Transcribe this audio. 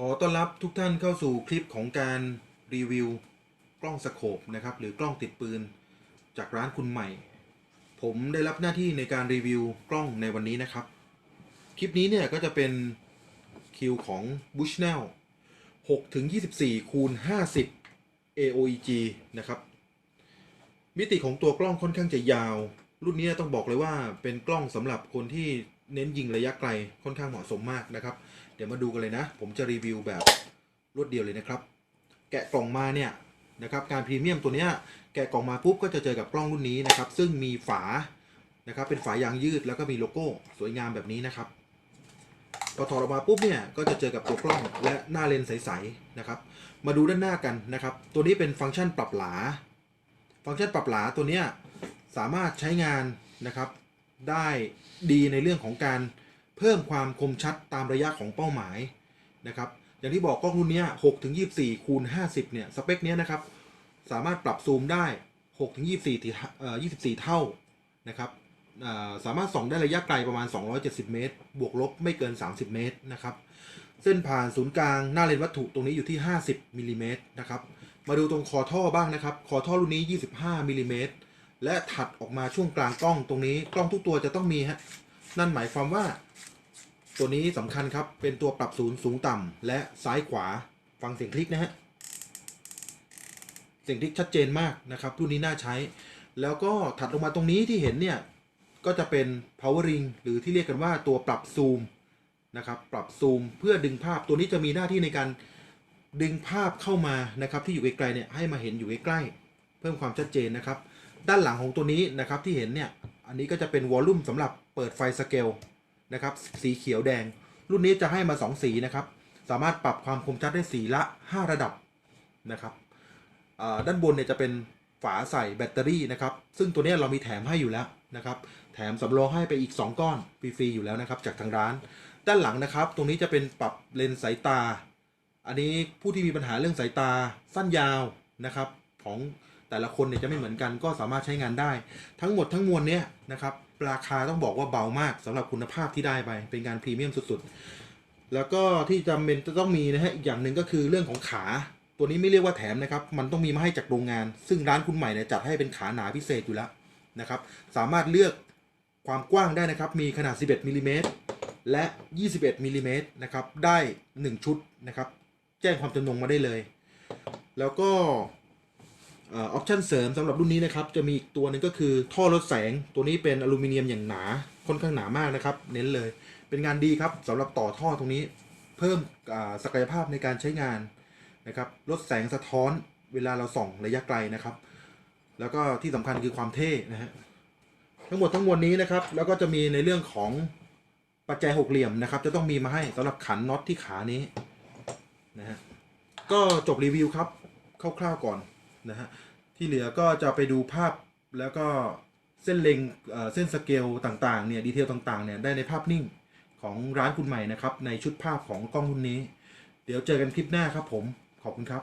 ขอต้อนรับทุกท่านเข้าสู่คลิปของการรีวิวกล้องสโคปนะครับหรือกล้องติดปืน จากร้านคุณใหม่ ผมได้รับหน้าที่ในการรีวิวกล้องในวันนี้นะครับ คลิปนี้เนี่ยก็จะเป็นคิวของ Bushnell 6ถึง24คูณ50 AOEG นะครับ มิติของตัวกล้องค่อนข้างจะยาว รุ่นนี้ต้องบอกเลยว่าเป็นกล้องสำหรับคนที่ เน้นยิงระยะไกลค่อนข้างเหมาะสมมากนะครับ เดี๋ยวมาดูกันเลยนะ ผมจะรีวิวแบบรวดเดียวเลยนะครับ แกะกล่องมาเนี่ยนะครับการพรีเมียมตัวเนี้ยแกะกล่องมาปุ๊บก็จะเจอกับกล้องรุ่นนี้นะครับ ซึ่งมีฝานะครับเป็นฝายางยืดแล้วก็มีโลโก้สวยงามแบบนี้นะครับพอถอดออกมาปุ๊บเนี่ยก็จะเจอกับตัวกล้องและหน้าเลนส์ใสๆนะครับ มาดูด้านหน้ากันนะครับ ตัวนี้เป็นฟังก์ชันปรับหลา ฟังก์ชันปรับหลาตัวเนี้ยสามารถใช้งานนะครับ ได้ดีในเรื่องของการเพิ่มความคมชัดตามระยะของเป้าหมายนะครับอย่างที่บอกกล้องรุ่นนี้6ถึง24คูณ50เนี่ยสเปคเนี้ยนะครับสามารถปรับซูมได้6ถึง24ที่เอ่อ24เท่านะครับสามารถส่องได้ระยะไกลประมาณ 270 เมตร บวกลบไม่เกิน 30 เมตรนะครับ เส้นผ่านศูนย์กลางหน้าเลนวัตถุตรงนี้อยู่ที่ 50มิลลิเมตรนะครับ มาดูตรงคอท่อบ้างนะครับ คอท่อรุ่นนี้ 25มิลลิเมตร และถัดออกมาช่วงกลางกล้องตรงนี้กล้องทุกตัวจะต้องมีฮะนั่นหมายความว่า ตัวนี้สำคัญครับเป็นตัวปรับศูนย์สูงต่ำและซ้ายขวาฟังเสียงคลิกนะฮะเสียงคลิกชัดเจนมากนะครับรุ่นนี้น่าใช้ แล้วก็ถัดลงมาตรงนี้ที่เห็นเนี่ยก็จะเป็น power ring หรือที่เรียกกันว่าตัวปรับซูมนะครับปรับซูมเพื่อดึงภาพตัวนี้จะมีหน้าที่ในการดึงภาพเข้ามานะครับที่อยู่ไกลๆเนี่ยให้มาเห็นอยู่ใกล้ๆเพิ่มความชัดเจนนะครับ ด้านหลังของตัวนี้นะครับที่เห็นเนี่ยอันนี้ก็จะเป็นวอลลุ่มสำหรับเปิดไฟสเกลนะครับสีเขียวแดง รุ่นนี้จะให้มา 2 สีนะครับสามารถปรับความคมชัดได้สีละ 5 ระดับนะครับด้านบนเนี่ยจะเป็นฝาใส่แบตเตอรี่นะครับซึ่งตัวนี้เรามีแถมให้อยู่แล้วนะครับแถมสำรองให้ไปอีก 2 ก้อนฟรีๆอยู่แล้วนะครับจากทางร้าน ด้านหลังนะครับ ตรงนี้จะเป็นปรับเลนส์สายตา อันนี้ผู้ที่มีปัญหาเรื่องสายตาสั้นยาวนะครับของ แต่ละคนเนี่ยจะไม่เหมือนกันก็สามารถใช้งานได้ ทั้งหมดทั้งมวลเนี่ยนะครับราคาต้องบอกว่าเบามากสำหรับคุณภาพที่ได้ไปเป็นการพรีเมียมสุดๆ แล้วก็ที่จำเป็นจะต้องมีนะฮะอีกอย่างหนึ่งก็คือเรื่องของขาตัวนี้ไม่เรียกว่าแถมนะครับ มันต้องมีมาให้จากโรงงาน ซึ่งร้านคุณใหม่เนี่ยจัดให้เป็นขาหนาพิเศษอยู่แล้วนะครับ สามารถเลือกความกว้างได้นะครับ มีขนาด 11มิลลิเมตรและ 21มิลลิเมตรนะครับ ได้ 1 ชุดนะครับ แจ้งความจำนงมาได้เลย แล้วก็ ออปชั่นเสริมสำหรับรุ่นนี้นะครับจะมีอีกตัวหนึงก็คือท่อลดแสงตัวนี้เป็นอลูมิเนียมอย่างหนาค่อนข้างหนามากนะครับ เน้นเลย เป็นงานดีครับสำหรับต่อท่อตรงนี้ เพิ่มศักยภาพในการใช้งานนะครับลดแสงสะท้อนเวลาเราส่องระยะไกลนะครับ แล้วก็ที่สำคัญคือความเท่นะฮะทั้งหมดทั้งมวลนี้นะครับ แล้วก็จะมีในเรื่องของปัจจัยหกเหลี่ยมนะครับ จะต้องมีมาให้สำหรับขันน็อตที่ขานี้นะฮะก็จบรีวิวครับคร่าวๆก่อน นะฮะที่เหลือก็จะไปดูภาพแล้วก็เส้นเล็งเอ่อเส้นสเกลต่างๆเนี่ยดีเทลต่างๆเนี่ยได้ในภาพนิ่งของร้านคุณใหม่นะครับในชุดภาพของกล้องรุ่นนี้ เดี๋ยวเจอกันคลิปหน้าครับผมขอบคุณครับ